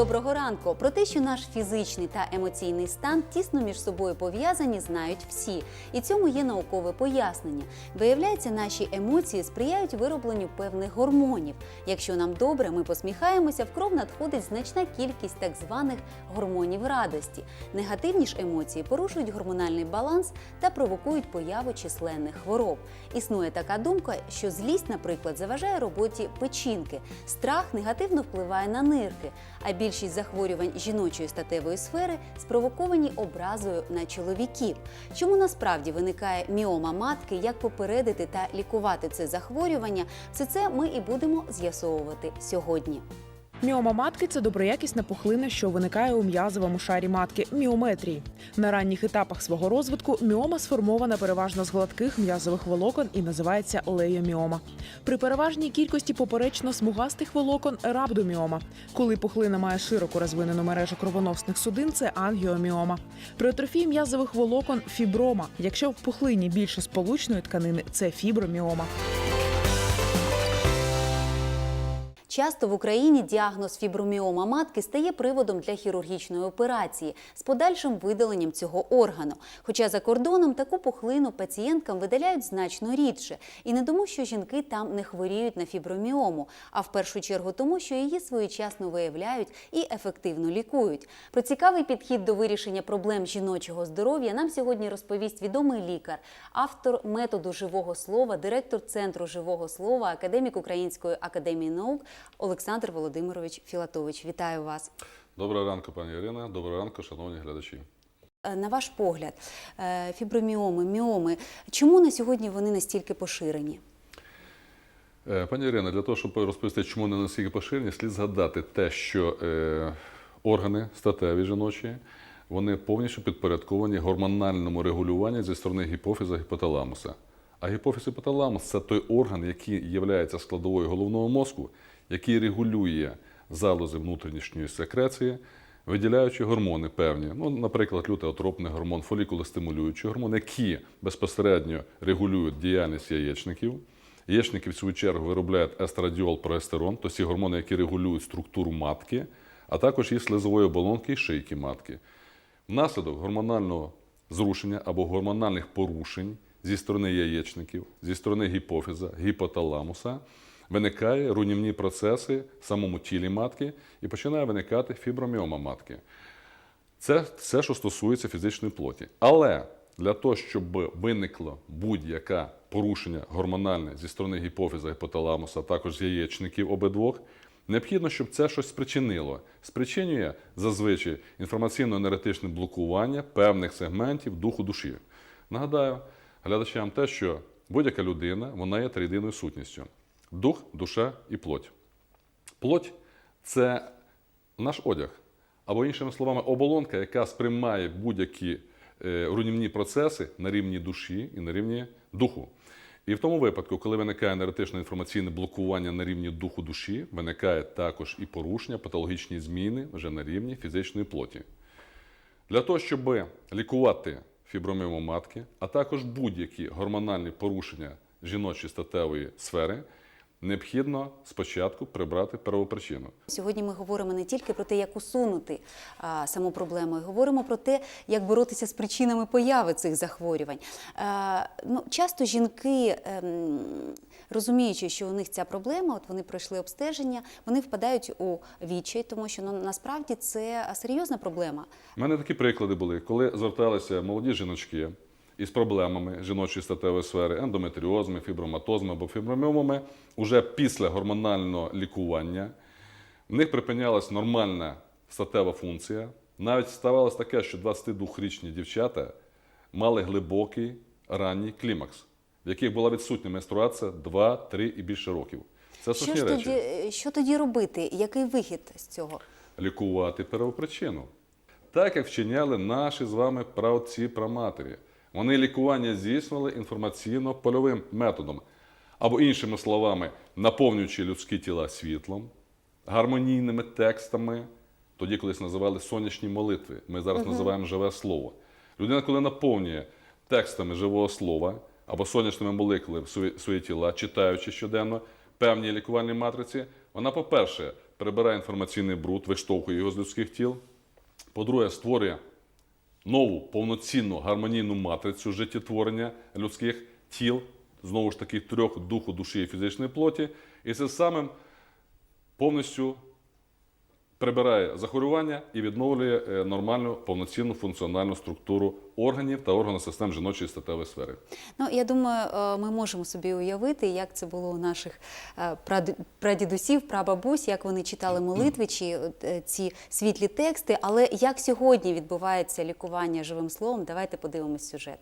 Доброго ранку! Про те, що наш фізичний та емоційний стан тісно між собою пов'язані, знають всі. І цьому є наукове пояснення. Виявляється, наші емоції сприяють виробленню певних гормонів. Якщо нам добре, ми посміхаємося, в кров надходить значна кількість так званих гормонів радості. Негативні ж емоції порушують гормональний баланс та провокують появу численних хвороб. Існує така думка, що злість, наприклад, заважає роботі печінки. Страх негативно впливає на нирки, а більшість захворювань жіночої статевої сфери спровоковані образою на чоловіків. Чому насправді виникає міома матки, як попередити та лікувати це захворювання? Все це ми і будемо з'ясовувати сьогодні. Міома матки це доброякісна пухлина, що виникає у м'язовому шарі матки міометрії. На ранніх етапах свого розвитку міома сформована переважно з гладких м'язових волокон і називається леєміома. При переважній кількості поперечно смугастих волокон рабдоміома. Коли пухлина має широко розвинену мережу кровоносних судин, це ангіоміома. При атрофії м'язових волокон фіброма. Якщо в пухлині більше сполучної тканини, це фіброміома. Часто в Україні діагноз фіброміома матки стає приводом для хірургічної операції з подальшим видаленням цього органу. Хоча за кордоном таку пухлину пацієнткам видаляють значно рідше, і не тому, що жінки там не хворіють на фіброміому, а в першу чергу тому, що її своєчасно виявляють і ефективно лікують. Про цікавий підхід до вирішення проблем жіночого здоров'я нам сьогодні розповість відомий лікар, автор методу живого слова, директор центру живого слова, академік Української академії наук Олександр Володимирович Філатович. Вітаю вас. Доброго ранку, пані Ірина. Доброго ранку, шановні глядачі. Е, На ваш погляд, е, фіброміоми, міоми, чому на сьогодні вони настільки поширені? Е, Пані Ірина, для того, щоб розповісти, чому вони настільки поширені, слід згадати те, що органи статеві жіночі, вони повністю підпорядковані гормональному регулюванню зі сторони гіпофіза гіпоталамуса. А гіпофіз гіпоталамус це той орган, який є складовою головного мозку, який регулює залози внутрішньої секреції, виділяючи гормони певні, ну, наприклад, лютеотропний гормон, фолікулостимулюючий гормон, які безпосередньо регулюють діяльність яєчників. Яєчники, в свою чергу, виробляють естрадіол, прогестерон, то ці гормони, які регулюють структуру матки, а також і слизової оболонки і шийки матки. Внаслідок гормонального зрушення або гормональних порушень зі сторони яєчників, зі сторони гіпофіза, гіпоталамуса виникає руйнівні процеси в самому тілі матки і починає виникати фіброміома матки. Це все, що стосується фізичної плоті. Але для того, щоб виникло будь-яке порушення гормональне зі сторони гіпофіза, гіпоталамуса, а також з яєчників обидвох, необхідно, щоб це щось спричинило. Спричинює зазвичай інформаційно-енергетичне блокування певних сегментів духу душі. Нагадаю глядачам те, що будь-яка людина вона є триєдиною сутністю: дух, душа і плоть. Плоть це наш одяг, або іншими словами, оболонка, яка сприймає будь-які е, руйнівні процеси на рівні душі і на рівні духу. І в тому випадку, коли виникає енергетичне інформаційне блокування на рівні духу душі, виникає також і порушення, патологічні зміни вже на рівні фізичної плоті. Для того, щоб лікувати фіброміому матки, а також будь-які гормональні порушення жіночої статевої сфери, необхідно спочатку прибрати первопричину. Сьогодні ми говоримо не тільки про те, як усунути а, саму проблему, і говоримо про те, як боротися з причинами появи цих захворювань. А, ну, часто жінки, ем, розуміючи, що у них ця проблема, от вони пройшли обстеження, вони впадають у відчай, тому що ну, насправді це серйозна проблема. У мене такі приклади були, коли зверталися молоді жіночки із проблемами жіночої статевої сфери, ендометріозами, фіброматозами або фіброміомами, уже після гормонального лікування. В них припинялась нормальна статева функція. Навіть ставалось таке, що 22-річні дівчата мали глибокий ранній клімакс, в яких була відсутня менструація 2, 3 і більше років. Це Що ж речі. тоді, що тоді робити? Який вихід з цього? лікувати первопричину. Так як вчиняли наші з вами праотці праматері. Вони лікування здійснювали інформаційно-польовим методом, або іншими словами, наповнюючи людські тіла світлом, гармонійними текстами, тоді колись називали сонячні молитви. Ми зараз називаємо живе слово. Людина, коли наповнює текстами живого слова або сонячними молекулами свої, свої тіла, читаючи щоденно певні лікувальні матриці, вона, по-перше, прибирає інформаційний бруд, виштовхує його з людських тіл. По-друге, створює нову повноцінну гармонійну матрицю життєтворення людських тіл, знову ж таки, трьох духу, душі і фізичної плоті. І це самим повністю прибирає захворювання і відновлює е, нормальну повноцінну функціональну структуру органів та органосистем жіночої статевої сфери. Ну, я думаю, е, ми можемо собі уявити, як це було у наших е, прадідусів, прабабусь, як вони читали молитви чи ці світлі тексти. Але як сьогодні відбувається лікування живим словом, давайте подивимось сюжет.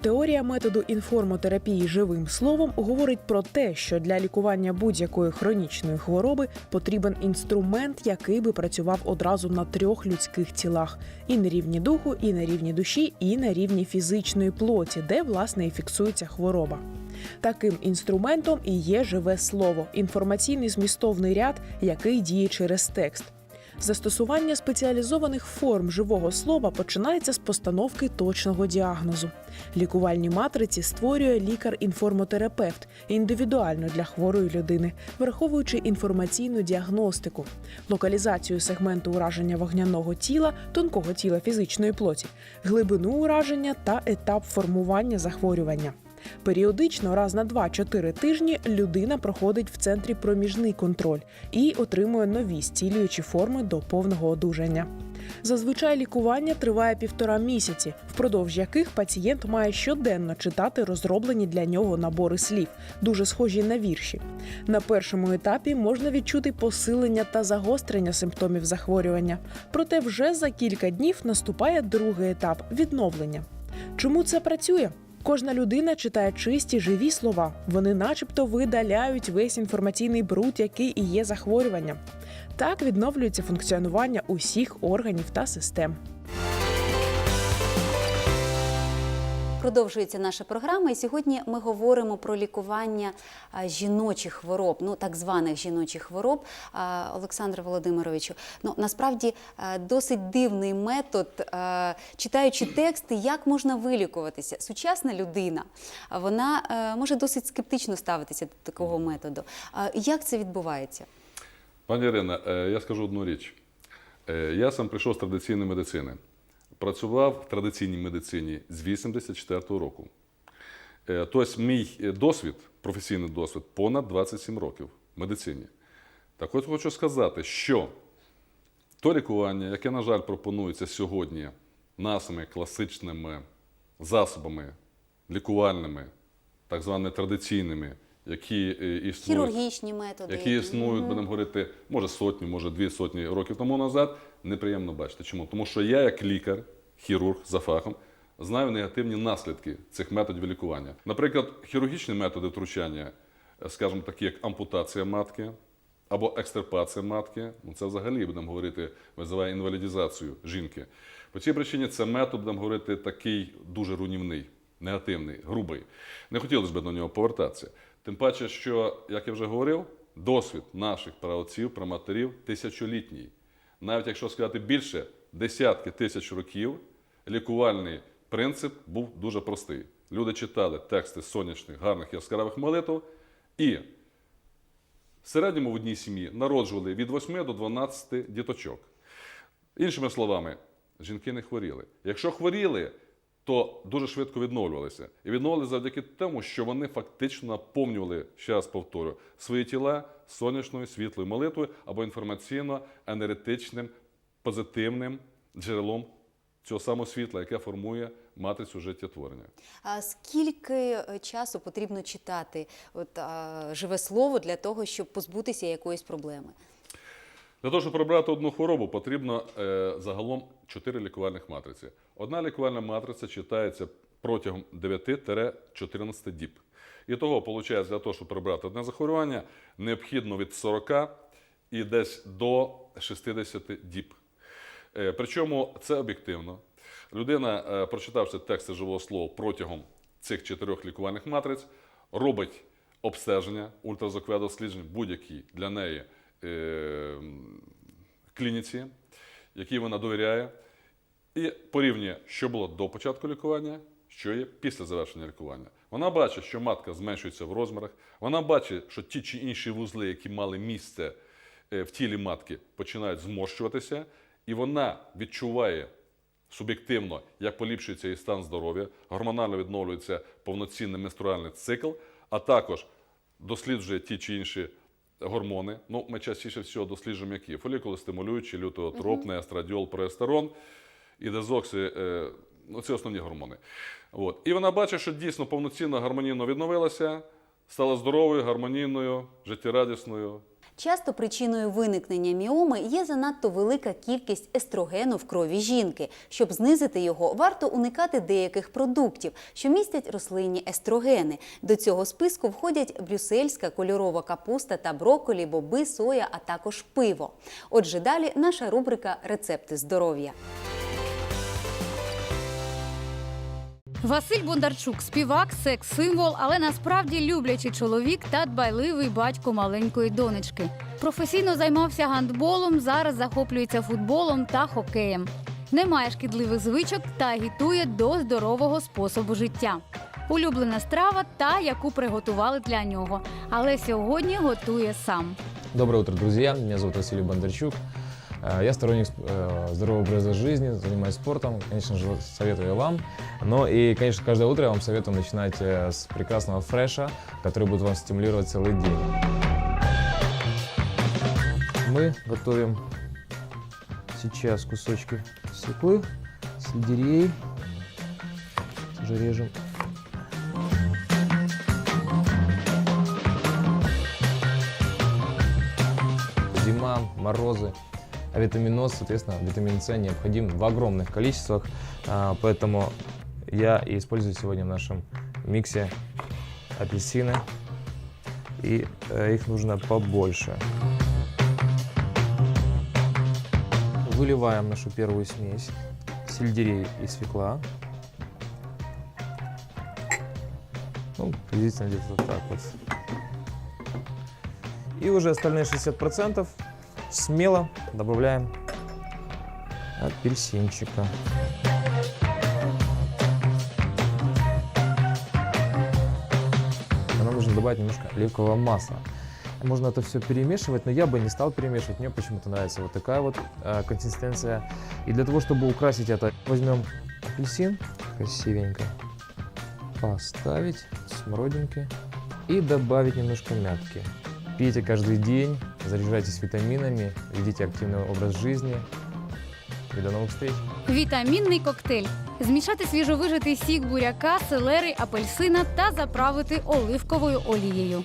Теорія методу інформотерапії живим словом говорить про те, що для лікування будь-якої хронічної хвороби потрібен інструмент, який би працював одразу на трьох людських тілах: і на рівні духу, і на рівні душі, і на рівні фізичної плоті, де власне і фіксується хвороба. Таким інструментом і є живе слово, інформаційний змістовний ряд, який діє через текст. Застосування спеціалізованих форм живого слова починається з постановки точного діагнозу. Лікувальні матриці створює лікар-інформотерапевт індивідуально для хворої людини, враховуючи інформаційну діагностику, локалізацію сегменту ураження вогняного тіла, тонкого тіла фізичної плоті, глибину ураження та етап формування захворювання. Періодично раз на 2-4 тижні людина проходить в центрі проміжний контроль і отримує нові зцілюючі форми до повного одужання. Зазвичай лікування триває півтора місяці, впродовж яких пацієнт має щоденно читати розроблені для нього набори слів, дуже схожі на вірші. На першому етапі можна відчути посилення та загострення симптомів захворювання. Проте вже за кілька днів наступає другий етап відновлення. Чому це працює? Кожна людина читає чисті живі слова. Вони, начебто, видаляють весь інформаційний бруд, який і є захворюванням. Так відновлюється функціонування усіх органів та систем. Продовжується наша програма, і сьогодні ми говоримо про лікування жіночих хвороб, ну так званих жіночих хвороб. А, Олександре Володимировичу, ну насправді досить дивний метод, читаючи тексти, як можна вилікуватися. Сучасна людина вона е, може досить скептично ставитися до такого методу. Як це відбувається? Пані Ірина, е, я скажу одну річ. Е, Я сам прийшов з традиційної медицини. Працював в традиційній медицині з 84-го року. Е, Тобто, мій е, досвід, професійний досвід, понад 27 років в медицині. Так от хочу сказати, що то лікування, яке, на жаль, пропонується сьогодні нашими класичними засобами лікувальними, так званими традиційними, які е, існують Хірургічні методи. які існують, будемо говорити, може сотні, може дві сотні років тому назад, неприємно бачити. Чому? Тому що я, як лікар, хірург за фахом, знаю негативні наслідки цих методів лікування. Наприклад, хірургічні методи втручання, е, скажімо такі, як ампутація матки або екстирпація матки, ну це взагалі, будемо говорити, визиває інвалідізацію жінки. По цій причині це метод, будемо говорити, такий дуже руйнівний, негативний, грубий. Не хотілося б до нього повертатися. Тим паче, що, як я вже говорив, досвід наших праотців, праматерів тисячолітній. Навіть якщо сказати більше десятки тисяч років, лікувальний принцип був дуже простий. Люди читали тексти сонячних, гарних яскравих молитв і в середньому в одній сім'ї народжували від 8 до 12 діточок. Іншими словами, жінки не хворіли. Якщо хворіли, то дуже швидко відновлювалися. І відновлювалися завдяки тому, що вони фактично наповнювали, ще раз повторю, свої тіла сонячною світлою молитвою або інформаційно-енергетичним позитивним джерелом цього самого світла, яке формує матрицю життєтворення. А скільки е, часу потрібно читати от, а, живе слово для того, щоб позбутися якоїсь проблеми? Для того, щоб прибрати одну хворобу, потрібно е, загалом 4 лікувальних матриці. Одна лікувальна матриця читається протягом 9-14 діб. І того, виходить, для того, щоб прибрати одне захворювання, необхідно від 40 і десь до 60 діб. Е, причому це об'єктивно. Людина, е, прочитавши тексти живого слова протягом цих чотирьох лікувальних матриць, робить обстеження, ультразвукове будь-який для неї е, клініці, якій вона довіряє, і порівнює, що було до початку лікування, що є після завершення лікування. Вона бачить, що матка зменшується в розмірах, вона бачить, що ті чи інші вузли, які мали місце е, в тілі матки, починають зморщуватися, і вона відчуває суб'єктивно, як поліпшується її стан здоров'я, гормонально відновлюється повноцінний менструальний цикл, а також досліджує ті чи інші гормони. Ну, ми частіше всього досліджуємо які фолікули стимулюючі, лютеотропний, естрадіол, проестерон і дезоксі. е, Ну, це основні гормони. От. І вона бачить, що дійсно повноцінно гармонійно відновилася, стала здоровою, гармонійною, життєрадісною, Часто причиною виникнення міоми є занадто велика кількість естрогену в крові жінки. Щоб знизити його, варто уникати деяких продуктів, що містять рослинні естрогени. До цього списку входять брюссельська кольорова капуста та брокколі, боби, соя, а також пиво. Отже, далі наша рубрика Рецепти здоров'я. Василь Бондарчук співак, секс-символ, але насправді люблячий чоловік та дбайливий батько маленької донечки. Професійно займався гандболом, зараз захоплюється футболом та хокеєм. Не має шкідливих звичок та агітує до здорового способу життя. Улюблена страва та яку приготували для нього, але сьогодні готує сам. Доброе утро, друзья. Меня зовут Василий Бондарчук. Э, Я сторонник э, здорового образа жизни, занимаюсь спортом. Конечно же, советую вам. Но и, конечно, каждое утро я вам советую начинать э, с прекрасного фреша, который будет вас стимулировать целый день. Мы готовим сейчас кусочки свеклы, сельдерей. Тоже режем. зима, морозы, а витаминоз, соответственно, витамин С необходим в огромных количествах, а, поэтому я использую сегодня в нашем миксе апельсины, и э, их нужно побольше. Выливаем нашу первую смесь сельдерей и свекла. Ну, приблизительно где-то так вот. И уже остальные 60% смело добавляем апельсинчика. Нам нужно добавить немножко оливкового масла. Можно это все перемешивать, но я бы не стал перемешивать. Мне почему-то нравится вот такая вот э, консистенция. И для того, чтобы украсить это, возьмем апельсин красивенько, поставить смородинки и добавить немножко мятки. Пейте каждый день, заряжайтесь витаминами, ведите активный образ жизни. И до новых встреч! Вітамінний коктейль. Змішати свіжовижитий сік буряка, селери, апельсина та заправити оливковою олією.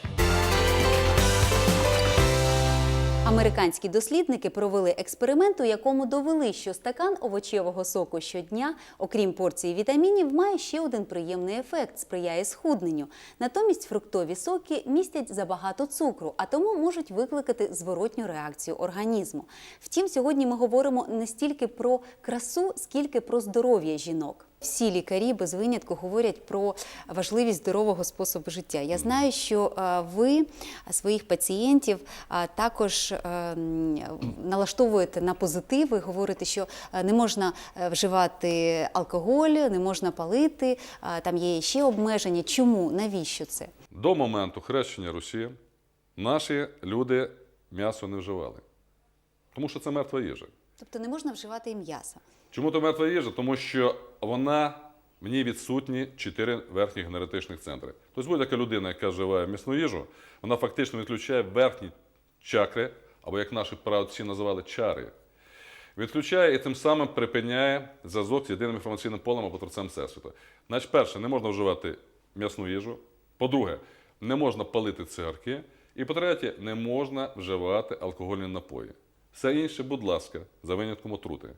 Американські дослідники провели експеримент, у якому довели, що стакан овочевого соку щодня, окрім порції вітамінів, має ще один приємний ефект сприяє схудненню. Натомість фруктові соки містять забагато цукру, а тому можуть викликати зворотню реакцію організму. Втім, сьогодні ми говоримо не стільки про красу, скільки про здоров'я жінок. Всі лікарі без винятку говорять про важливість здорового способу життя. Я знаю, що е, ви своїх пацієнтів е, також е, налаштовуєте на позитив. Ви говорите, що не можна вживати алкоголь, не можна палити. Там є ще обмеження. Чому? Навіщо це? До моменту хрещення Русі наші люди м'ясо не вживали. Тому що це мертва їжа. Тобто не можна вживати і м'яса. Чому то мертва їжа? Тому що вона в ній відсутні чотири верхні генетичних центри. Тобто будь-яка людина, яка вживає м'ясну їжу, вона фактично відключає верхні чакри, або як наші праотці називали чари. Відключає і тим самим припиняє зв'язок з єдиним інформаційним полем або творцем Всесвіту. Значить, перше, не можна вживати м'ясну їжу. По-друге, не можна палити цигарки. І по-третє, не можна вживати алкогольні напої. Все інше, будь ласка, за винятком отрути.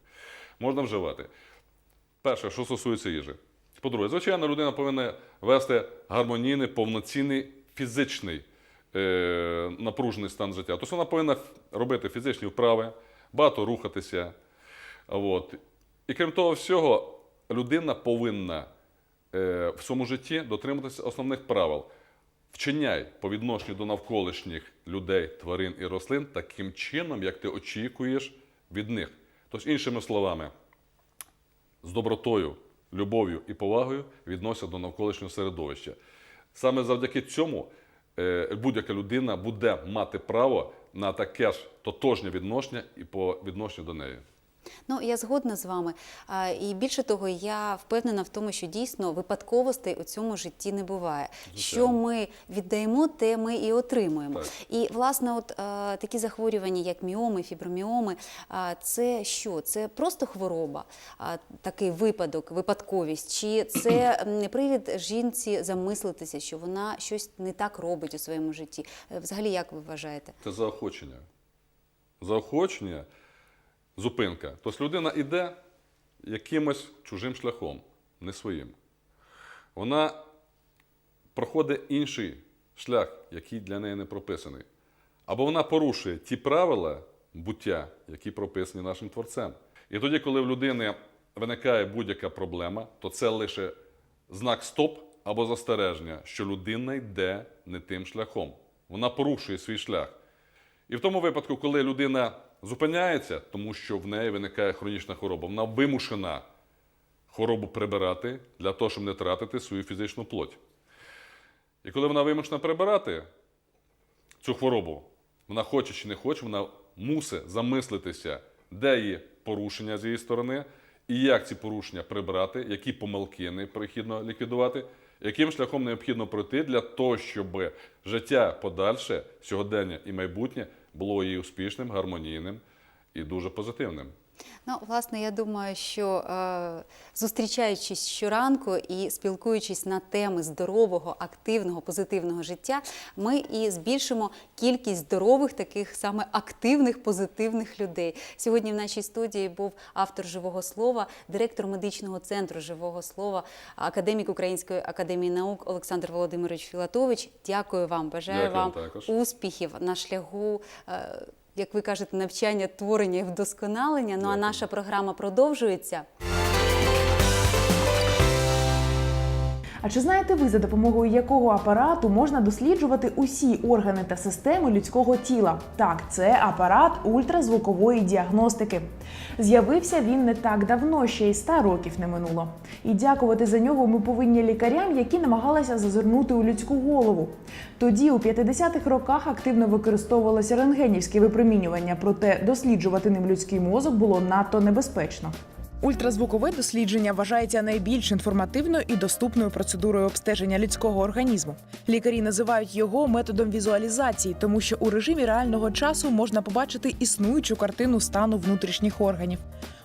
Можна вживати. Перше, що стосується їжі. По-друге, звичайно, людина повинна вести гармонійний, повноцінний фізичний е, напружений стан життя. Тобто вона повинна робити фізичні вправи, багато рухатися. От. І крім того всього, людина повинна е, в своєму житті дотримуватися основних правил. Вчиняй по відношенню до навколишніх людей, тварин і рослин таким чином, як ти очікуєш від них. Тобто, іншими словами, з добротою любов'ю і повагою відносяться до навколишнього середовища. Саме завдяки цьому е, будь-яка людина буде мати право на таке ж тотожнє відношення і по відношенню до неї. Ну, я згодна з вами. І більше того, я впевнена в тому, що дійсно випадковостей у цьому житті не буває. Що ми віддаємо, те ми і отримуємо. Так. І власне, от такі захворювання, як міоми, фіброміоми, це що? Це просто хвороба, такий випадок, випадковість, чи це м, привід жінці замислитися, що вона щось не так робить у своєму житті? Е, Взагалі, як ви вважаєте? Це заохочення. Заохочення, зупинка. Тобто людина йде якимось чужим шляхом, не своїм. Вона проходить інший шлях, який для неї не прописаний. Або вона порушує ті правила буття, які прописані нашим творцем. І тоді, коли в людини виникає будь-яка проблема, то це лише знак стоп або застереження, що людина йде не тим шляхом. Вона порушує свій шлях. І в тому випадку, коли людина зупиняється, тому що в неї виникає хронічна хвороба, вона вимушена хворобу прибирати для того, щоб не тратити свою фізичну плоть. І коли вона вимушена прибирати цю хворобу, вона хоче чи не хоче, вона мусить замислитися, де є порушення з її сторони, і як ці порушення прибрати, які помилки необхідно ліквідувати, яким шляхом необхідно пройти для того, щоб життя подальше, сьогодення і майбутнє було її успішним, гармонійним і дуже позитивним. Ну, власне, я думаю, що е, зустрічаючись щоранку і спілкуючись на теми здорового, активного, позитивного життя, ми і збільшимо кількість здорових, таких саме активних, позитивних людей. Сьогодні в нашій студії був автор живого слова, директор медичного центру живого слова, академік Української академії наук Олександр Володимирович Філатович. Дякую вам, бажаю Дякую вам також. успіхів на шляху. е, як ви кажете, навчання, творення і вдосконалення. Ну а наша програма продовжується. А чи знаєте ви, за допомогою якого апарату можна досліджувати усі органи та системи людського тіла? Так, це апарат ультразвукової діагностики. З'явився він не так давно, ще й 100 років не минуло. І дякувати за нього ми повинні лікарям, які намагалися зазирнути у людську голову. Тоді, у 50-х роках, активно використовувалося рентгенівське випромінювання, проте досліджувати ним людський мозок було надто небезпечно. Ультразвукове дослідження вважається найбільш інформативною і доступною процедурою обстеження людського організму. Лікарі називають його методом візуалізації, тому що у режимі реального часу можна побачити існуючу картину стану внутрішніх органів.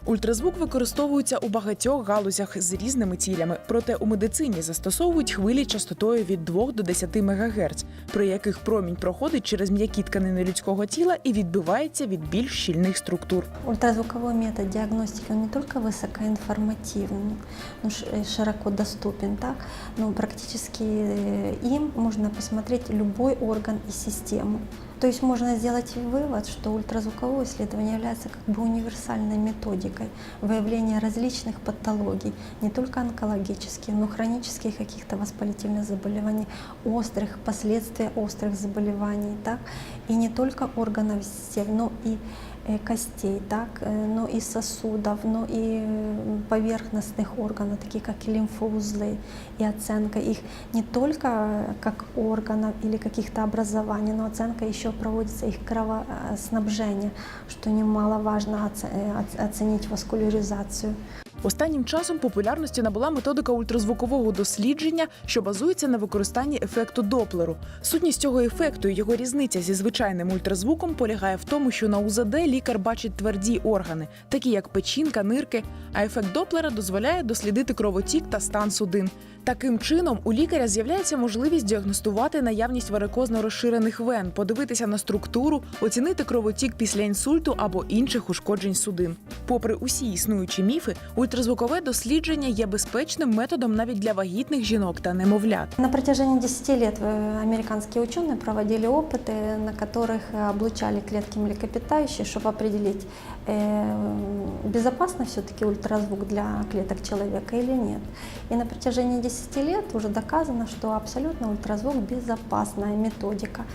Ультразвук використовується у багатьох галузях з різними цілями, проте у медицині застосовують хвилі частотою від 2 до 10 МГц, при яких промінь проходить через м'які тканини людського тіла і відбивається від більш щільних структур. Ультразвуковой метод диагностики он не только высокоинформативный, но ш- э, широко доступен, так, но практически э, им можно посмотреть любой орган и систему. То есть можно сделать вывод, что ультразвуковое исследование является как бы универсальной методикой выявления различных патологий, не только онкологических, но хронических каких-то воспалительных заболеваний, острых, последствия острых заболеваний, так, и не только органов систем, но и э, костей, так, э, но и сосудов, но и э, поверхностных органов, таких как и лимфоузлы, и оценка их не только э, как органов или каких-то образований, но оценка еще проводится их кровоснабжения, что немаловажно оце- э, оц- оценить васкуляризацию. Останнім часом популярності набула методика ультразвукового дослідження, що базується на використанні ефекту Доплеру. Сутність цього ефекту і його різниця зі звичайним ультразвуком полягає в тому, що на УЗД лікар бачить тверді органи, такі як печінка, нирки. А ефект Доплера дозволяє дослідити кровотік та стан судин. Таким чином, у лікаря з'являється можливість діагностувати наявність варикозно розширених вен, подивитися на структуру, оцінити кровотік після інсульту або інших ушкоджень судин. Попри усі існуючі міфи, ультразвукове дослідження є безпечним методом навіть для вагітних жінок та немовлят. На протяжении 10 лет э, американские ученые проводили опыты, на которых э, облучали клетки млекопитающие, чтобы определить, э, безопасно все-таки ультразвук для клеток человека или нет. И на протяжении 10 лет уже доказано, что абсолютно ультразвук безопасная методика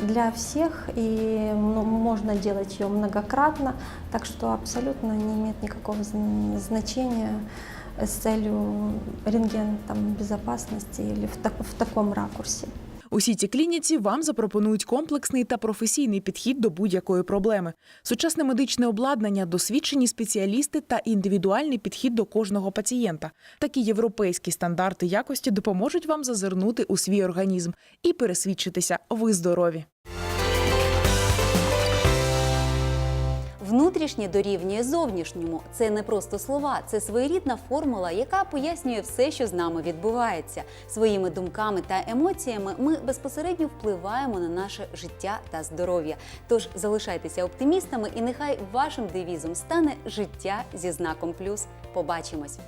Для всех, и можно делать ее многократно, так что абсолютно не имеет никакого зн- значения с целью рентген там, безопасности или в, так- в таком ракурсе. У сіті клініці вам запропонують комплексний та професійний підхід до будь-якої проблеми, сучасне медичне обладнання, досвідчені спеціалісти та індивідуальний підхід до кожного пацієнта. Такі європейські стандарти якості допоможуть вам зазирнути у свій організм і пересвідчитися, ви здорові. Внутрішнє дорівнює зовнішньому. Це не просто слова, це своєрідна формула, яка пояснює все, що з нами відбувається. Своїми думками та емоціями ми безпосередньо впливаємо на наше життя та здоров'я. Тож залишайтеся оптимістами, і нехай вашим девізом стане життя зі знаком плюс. Побачимось!